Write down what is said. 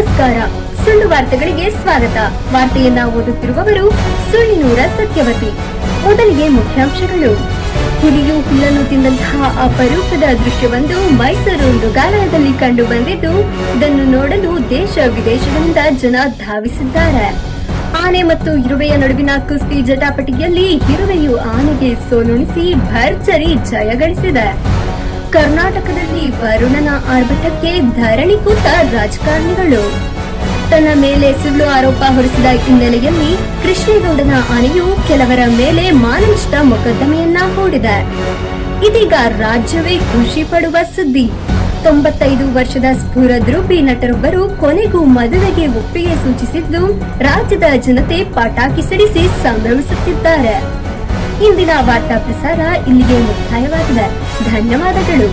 ನಮಸ್ಕಾರ. ಸುಳ್ಳು ವಾರ್ತೆಗಳಿಗೆ ಸ್ವಾಗತ. ವಾರ್ತೆಯನ್ನ ಓದುತ್ತಿರುವವರು ಸುಳ್ಳಿನೂರ ಸತ್ಯವತಿ. ಮೊದಲಿಗೆ ಮುಖ್ಯಾಂಶಗಳು. ಹುಲಿಯು ಹುಲ್ಲನ್ನು ತಿಂದಂತಹ ಅಪರೂಪದ ದೃಶ್ಯವೊಂದು ಮೈಸೂರು ಮೃಗಾಲಯದಲ್ಲಿ ಕಂಡು ಬಂದಿದ್ದು, ಇದನ್ನು ನೋಡಲು ದೇಶ ವಿದೇಶಗಳಿಂದ ಜನ ಧಾವಿಸಿದ್ದಾರೆ. ಆನೆ ಮತ್ತು ಇರುವೆಯ ನಡುವಿನ ಕುಸ್ತಿ ಜಟಾಪಟಿಯಲ್ಲಿ ಇರುವೆಯು ಆನೆಗೆ ಸೋಲುಣಿಸಿ ಭರ್ಜರಿ ಜಯ ಗಳಿಸಿದೆ. ಕರ್ನಾಟಕದಲ್ಲಿ ವರುಣನ ಆರ್ಭಟಕ್ಕೆ ಧರಣಿ ಕೂತ ರಾಜಕಾರಣಿಗಳು. ತನ್ನ ಮೇಲೆ ಸುಳ್ಳು ಆರೋಪ ಹೊರಿಸಿದ ಹಿನ್ನೆಲೆಯಲ್ಲಿ ಕೃಷ್ಣೇಗೌಡನ ಆನೆಯು ಕೆಲವರ ಮೇಲೆ ಮಾನನಷ್ಟ ಮೊಕದ್ದಮೆಯನ್ನ ಹೂಡಿದೆ. ಇದೀಗ ರಾಜ್ಯವೇ ಖುಷಿ ಪಡುವ ಸುದ್ದಿ. ತೊಂಬತ್ತೈದು ವರ್ಷದ ಸ್ಫುರದ್ರೂಪಿ ನಟರೊಬ್ಬರು ಕೊನೆಗೂ ಮದುವೆಗೆ ಒಪ್ಪಿಗೆ ಸೂಚಿಸಿದ್ದು ರಾಜ್ಯದ ಜನತೆ ಪಟಾಕಿ ಸಿಡಿಸಿ ಸಂಭ್ರಮಿಸುತ್ತಿದ್ದಾರೆ. ಇಂದಿನ ವಾರ್ತಾ ಪ್ರಸಾರ ಇಲ್ಲಿಗೆ ಮುಕ್ತಾಯವಾಗಿದೆ. ಧನ್ಯವಾದಗಳು.